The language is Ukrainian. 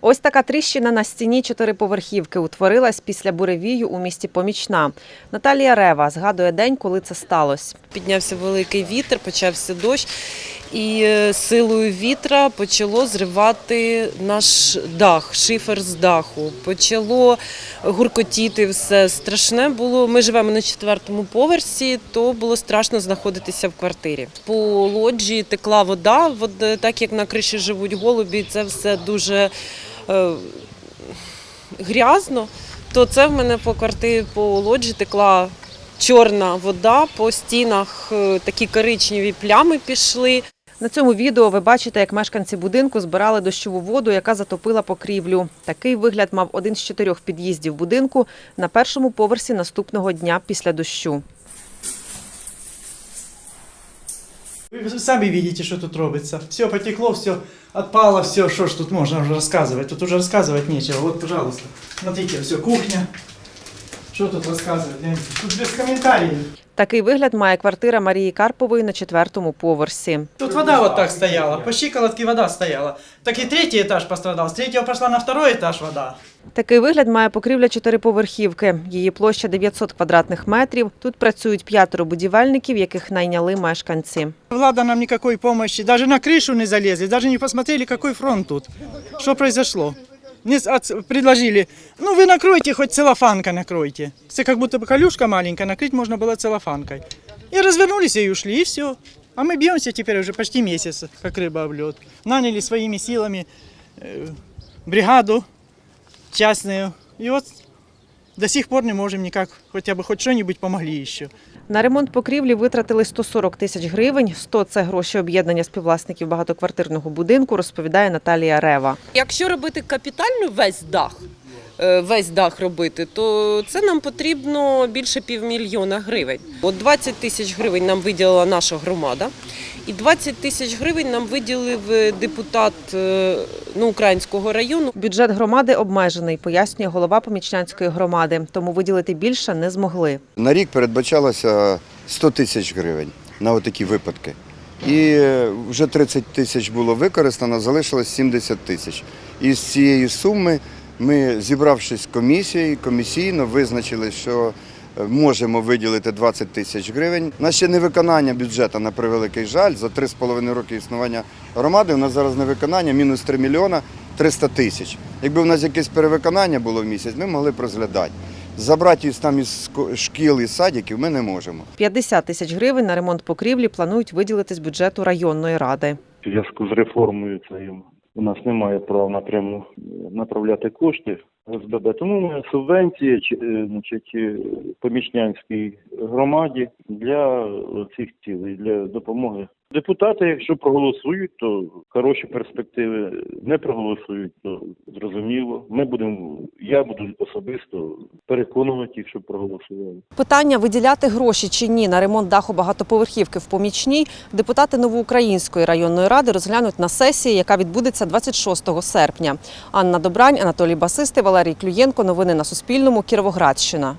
Ось така тріщина на стіні чотириповерхівки утворилась після буревію у місті Помічна. Наталія Рева згадує день, коли це сталося. Піднявся великий вітер, почався дощ, і е, силою вітра почало зривати наш дах, шифер з даху. Почало гуркотіти все. Страшне було. Ми живемо на четвертому поверсі, то було страшно знаходитися в квартирі. По лоджії текла вода, так як на криші живуть голубі, це все дуже грязно. То це в мене по квартирі по лоджі текла чорна вода, по стінах е, такі коричневі плями пішли. На цьому відео ви бачите, як мешканці будинку збирали дощову воду, яка затопила покрівлю. Такий вигляд мав один з чотирьох під'їздів будинку на першому поверсі наступного дня після дощу. Вы сами видите, что тут робится. Все потекло, все отпало, все, что ж тут можно уже рассказывать. Тут уже рассказывать нечего. Вот, пожалуйста, смотрите, все, кухня. Что тут рассказывать? гляньте. Тут без комментариев. Такий вигляд має квартира Марії Карпової на четвертому поверсі. Тут вода вот так стояла, по щиколотке вода стояла. Так и третий этаж пострадал. С третьего пошла на второй этаж вода. Такий вигляд має покрівля чотириповерхівки. Її площа 900 квадратних метрів. Тут працюють п'ятеро будівельників, яких найняли мешканці. Влада нам никакой помощи, даже на крышу не залезли, даже не посмотрели, какой фронт тут. Что произошло? Мне с- от- предложили, ну вы накройте, хоть целлофанкой накройте. Это как будто бы колюшка маленькая, накрыть можно было целлофанкой. И развернулись и ушли, и все. А мы бьемся теперь уже почти месяц, как рыба об лед. Наняли своими силами э, бригаду частную. И вот до сих пор не можем никак, хотя бы хоть что-нибудь помогли еще. На ремонт покрівлі витратили 140 тисяч гривень. 100 – це гроші об'єднання співвласників багатоквартирного будинку, розповідає Наталія Рева. Якщо робити капітально весь дах, весь дах робити, то це нам потрібно більше півмільйона гривень. От 20 тисяч гривень нам виділила наша громада, і 20 тисяч гривень нам виділив е, депутат е, ну, українського району. Бюджет громади обмежений, пояснює голова помічнянської громади, тому виділити більше не змогли. На рік передбачалося 100 тисяч гривень на отакі випадки. І е, вже 30 тисяч було використано, залишилось 70 тисяч. І з цієї суми ми, зібравшись комісією, комісійно визначили, що е, можемо виділити 20 тисяч гривень. У нас ще не виконання бюджету, на превеликий жаль. За 3,5 роки існування громади у нас зараз невиконання мінус 3 мільйона 300 тисяч. Якби у нас якесь перевиконання було в місяць, ми могли б розглядати. Забрати їх там із шкіл і садиків ми не можемо. 50 тисяч гривень на ремонт покрівлі планують виділити з бюджету районної ради. в зв'язку з реформою цією у нас немає права напряму направляти кошти СББ. Тому ми субвенції чи, е, значить, е, помічнянській громаді для цих цілей, для допомоги. Депутати, якщо проголосують, то хороші перспективи. Не проголосують, то зрозуміло. Ми будемо, я буду особисто переконувати їх, щоб проголосували. Питання виділяти гроші чи ні на ремонт даху багатоповерхівки в помічній депутати Новоукраїнської районної ради розглянуть на сесії, яка відбудеться 26 серпня. Анна Добрань, Анатолій Басисти, Валерій Клюєнко. Новини на Суспільному. Кіровоградщина.